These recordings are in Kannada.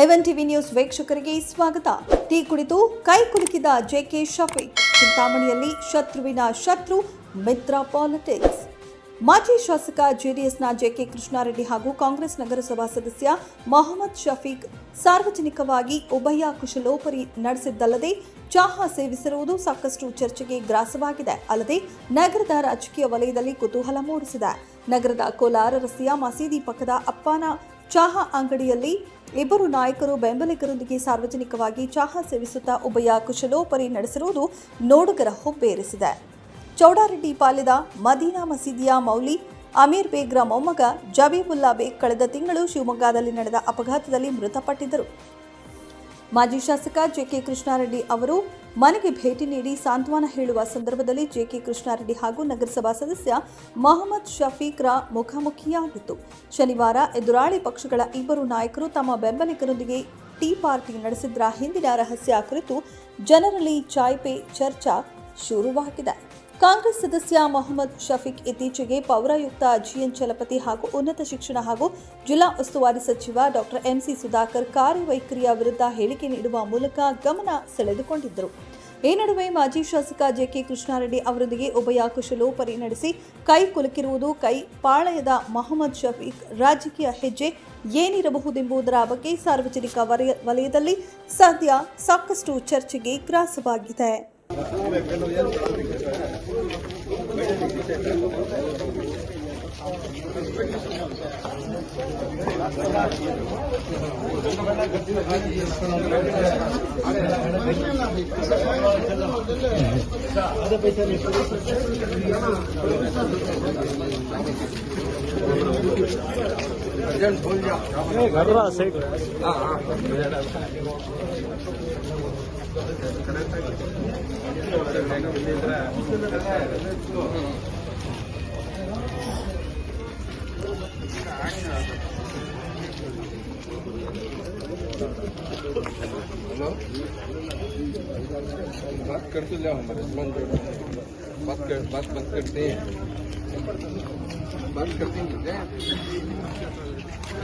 ಎವನ್ ಟಿವಿ ನ್ಯೂಸ್ ವೀಕ್ಷಕರಿಗೆ ಸ್ವಾಗತ. ಟೀ ಕುಡಿದು ಕೈ ಕುಲುಕಿದ ಜೆಕೆ ಶಫೀಕ್, ಚಿಂತಾಮಣಿಯಲ್ಲಿ ಶತ್ರುವಿನ ಶತ್ರು ಮಿತ್ರ ಪಾಲಿಟಿಕ್ಸ್. ಮಾಜಿ ಶಾಸಕ ಜೆಡಿಎಸ್ನ ಜೆಕೆ ಕೃಷ್ಣಾರೆಡ್ಡಿ ಹಾಗೂ ಕಾಂಗ್ರೆಸ್ ನಗರಸಭಾ ಸದಸ್ಯ ಮೊಹಮ್ಮದ್ ಶಫೀಕ್ ಸಾರ್ವಜನಿಕವಾಗಿ ಉಭಯ ಕುಶಲೋಪರಿ ನಡೆಸಿದ್ದಲ್ಲದೆ ಚಹಾ ಸೇವಿಸಿರುವುದು ಸಾಕಷ್ಟು ಚರ್ಚೆಗೆ ಗ್ರಾಸವಾಗಿದೆ. ಅಲ್ಲದೆ ನಗರದ ರಾಜಕೀಯ ವಲಯದಲ್ಲಿ ಕುತೂಹಲ ಮೂಡಿಸಿದೆ. ನಗರದ ಕೋಲಾರ ರಸ್ತೆಯ ಮಸೀದಿ ಪಕ್ಕದ ಅಪ್ಪನ ಚಹಾ ಅಂಗಡಿಯಲ್ಲಿ ಇಬ್ಬರು ನಾಯಕರು ಬೆಂಬಲಿಗರೊಂದಿಗೆ ಸಾರ್ವಜನಿಕವಾಗಿ ಚಹಾ ಸೇವಿಸುತ್ತಾ ಉಭಯ ಕುಶಲೋಪರಿ ನಡೆಸಿರುವುದು ನೋಡುಗರ ಹುಬ್ಬೇರಿಸಿದೆ. ಚೌಡಾರೆಡ್ಡಿ ಪಾಲ್ಯದ ಮದೀನಾ ಮಸೀದಿಯ ಮೌಲಿ, ಅಮೀರ್ ಬೇಗ್ರ ಮೊಮ್ಮಗ ಜಬೀಬುಲ್ಲಾ ಬೇಗ್ ಕಳೆದ ತಿಂಗಳು ಶಿವಮೊಗ್ಗದಲ್ಲಿ ನಡೆದ ಅಪಘಾತದಲ್ಲಿ ಮೃತಪಟ್ಟಿದ್ದರು. ಮಾಜಿ ಶಾಸಕ ಜೆಕೆ ಕೃಷ್ಣಾರೆಡ್ಡಿ ಅವರು ಮನೆಗೆ ಭೇಟಿ ನೀಡಿ ಸಾಂತ್ವನ ಹೇಳುವ ಸಂದರ್ಭದಲ್ಲಿ ಜೆಕೆ ಕೃಷ್ಣಾರೆಡ್ಡಿ ಹಾಗೂ ನಗರಸಭಾ ಸದಸ್ಯ ಮೊಹಮ್ಮದ್ ಶಫೀಕ್ರ ಮುಖಾಮುಖಿಯಾಗಿತ್ತು. ಶನಿವಾರ ಎದುರಾಳಿ ಪಕ್ಷಗಳ ಇಬ್ಬರು ನಾಯಕರು ತಮ್ಮ ಬೆಂಬಲಿಗರೊಂದಿಗೆ ಟೀ ಪಾರ್ಟಿ ನಡೆಸಿದ್ರ. ಹಿಂದಿನ ರಹಸ್ಯ ಕುರಿತು ಜನರಲ್ಲಿ ಚಾಯ್ಪೆ ಚರ್ಚಾ ಶುರುವಾಗಿದೆ. ಕಾಂಗ್ರೆಸ್ ಸದಸ್ಯ ಮೊಹಮ್ಮದ್ ಶಫೀಕ್ ಇತ್ತೀಚೆಗೆ ಪೌರಾಯುಕ್ತ ಜಿಎನ್ ಚಲಪತಿ ಹಾಗೂ ಉನ್ನತ ಶಿಕ್ಷಣ ಹಾಗೂ ಜಿಲ್ಲಾ ಉಸ್ತುವಾರಿ ಸಚಿವ ಡಾಕ್ಟರ್ ಎಂಸಿ ಸುಧಾಕರ್ ಕಾರ್ಯವೈಖರಿಯ ವಿರುದ್ಧ ಹೇಳಿಕೆ ನೀಡುವ ಮೂಲಕ ಗಮನ ಸೆಳೆದುಕೊಂಡಿದ್ದರು. ಈ ನಡುವೆ ಮಾಜಿ ಶಾಸಕ ಜೆಕೆ ಕೃಷ್ಣಾರೆಡ್ಡಿ ಅವರೊಂದಿಗೆ ಉಭಯ ಕುಶಲೋಪರಿ ನಡೆಸಿ ಕೈ ಕುಲುಕಿರುವುದು, ಕೈ ಪಾಳಯದ ಮೊಹಮ್ಮದ್ ಶಫೀಕ್ ರಾಜಕೀಯ ಹೆಜ್ಜೆ ಏನಿರಬಹುದೆಂಬುದರ ಬಗ್ಗೆ ಸಾರ್ವಜನಿಕ ವಲಯ- ವಲಯದಲ್ಲಿ ಸದ್ಯ ಸಾಕಷ್ಟು ಚರ್ಚೆಗೆ ಗ್ರಾಸವಾಗಿದೆ. घबरा सही हाँ हाँ बात करते जाओ हमारे मन बात कर बात बात करते हैं बात करते हैं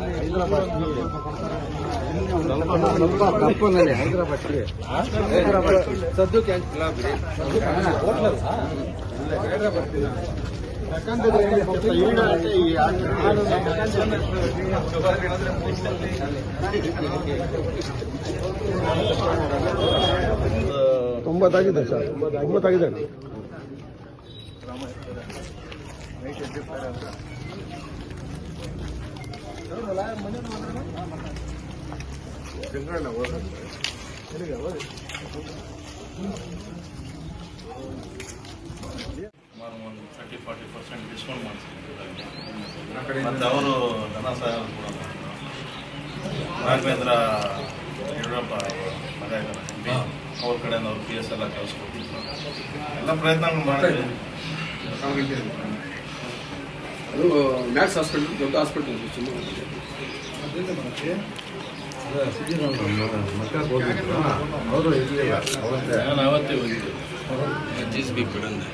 ಹೈದರಾಬಾದ್ ಹೈದರಾಬಾದ್ ಸದ್ದು ಕ್ಯಾನ್ಸಲ್ ಆಗ್ಬಿಡಿ ತೊಂಬತ್ತಾಗಿದೆ ಸರ್ ತೊಂಬತ್ತಾಗಿದೆ ಸುಮಾರು ಒಂದು ತರ್ಟಿ ಪರ್ಸೆಂಟ್ ಡಿಸ್ಕೌಂಟ್ ಅವರು ಧನ ಸಹಾಯ ಕೂಡ. ರಾಘವೇಂದ್ರ ಯಡಿಯೂರಪ್ಪ ಅವರು ಮಗ ಇದ್ದಾರೆ ಎಂ ಪಿ ಅವ್ರ ಕಡೆಯಿಂದ ಅವ್ರು ಪಿ ಎಸ್ ಎಲ್ಲ ಕಳಿಸ್ಕೊಟ್ಟಿದ್ರು. ಎಲ್ಲ ಪ್ರಯತ್ನಗಳು ಮಾಡಿದ್ವಿ. ಅದು ಮ್ಯಾಕ್ಸ್ ಹಾಸ್ಪಿಟಲ್ ದೊಡ್ಡ ಹಾಸ್ಪಿಟಲ್ ಅವರು ಇರಲಿಲ್ಲ ನಾನು ಅವತ್ತೇ ಹೋಗಿದ್ದೆ. ಜೀಸ್ ಬಿ ಬಿಡಂದೆ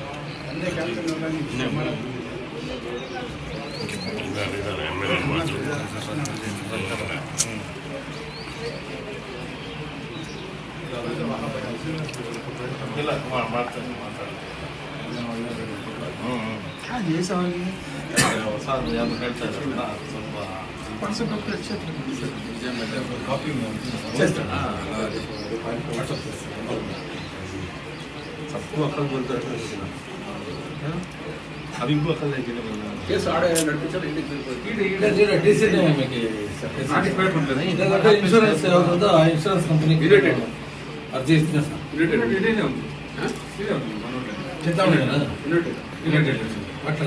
ಇಲ್ಲ ಕುಮಾರ್ ಮಾಡ್ತಾನೆ ಮಾತಾಡ್ತಾರೆ ದೇಶವಾಗಿ ಹೊಸದು ಯಾರು ಹೇಳ್ತಾ ಇದ್ದಾರೆ ಸ್ವಲ್ಪ ವಾಟ್ಸಪ್ ಕಾಪಿ ತಪ್ಪು ಮಕ್ಕಳು ಬರ್ತಾ అవి ఇంకో కేసు ఆడ నడిపించాలి ఇన్సూరెన్స్ ఎవరు ఆ ఇన్సూరెన్స్ కంపెనీ అర్జీ ఇస్తున్నా సార్. అట్లా.